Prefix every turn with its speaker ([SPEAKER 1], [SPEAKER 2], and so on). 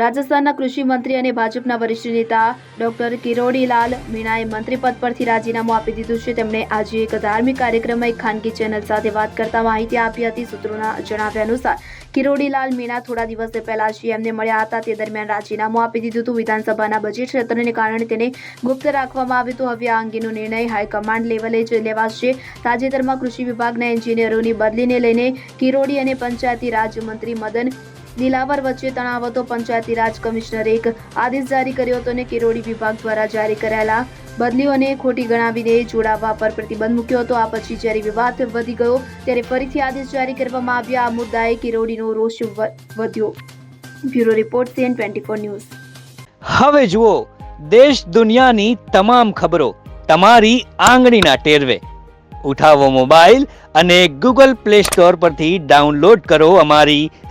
[SPEAKER 1] રાજસ્થાનના કૃષિ મંત્રી અને ભાજપના વરિષ્ઠ નેતા ડોક્ટર કિરોડીલાલ મીણાએ મંત્રીપદ પરથી રાજીનામું આપી દીધું છે. તેમણે આજે એક ધાર્મિક કાર્યક્રમમાં એક ખાનગી ચેનલ સાથે વાત કરતા માહિતી આપી હતી. સૂત્રોના જણાવ્યા અનુસાર, કિરોડીલાલ મીણા થોડા દિવસ પહેલા સીએમને મળ્યા હતા. તે દરમિયાન રાજીનામું આપી દીધું હતું. વિધાનસભાના બજેટ સત્રને કારણે તેને ગુપ્ત રાખવામાં આવ્યું હતું. હવે આ અંગેનો નિર્ણય હાઈકમાન્ડ લેવલે જ લેવાશે. તાજેતરમાં કૃષિ વિભાગના એન્જિનિયરોની બદલીને લઈને કિરોડી અને પંચાયતી રાજ મંત્રી મદન દિલાવર વચ્ચે તણાવ હતો. પંચાયતી રાજ કમિશનરે એક આદેશ જારી કર્યો હતો અને કિરોડી વિભાગ દ્વારા જારી કરાયેલા બદલીઓને ખોટી ગણાવીને જોડાવવા પર પ્રતિબંધ મૂક્યો હતો. આ પછી જ્યારે વિવાદ વધી ગયો, ત્યારે ફરીથી આદેશ જારી કરવામાં આવ્યા. આ મુદ્દાએ કિરોડીનો રોષ વધ્યો. Bureau report, CN twenty four news.
[SPEAKER 2] હવે જુઓ, દેશ દુનિયાની તમામ ખબરો તમારી આંગળીના ટેરવે. ઉઠાવો મોબાઈલ અને ગૂગલ પ્લે સ્ટોર પરથી ડાઉનલોડ કરો અમારી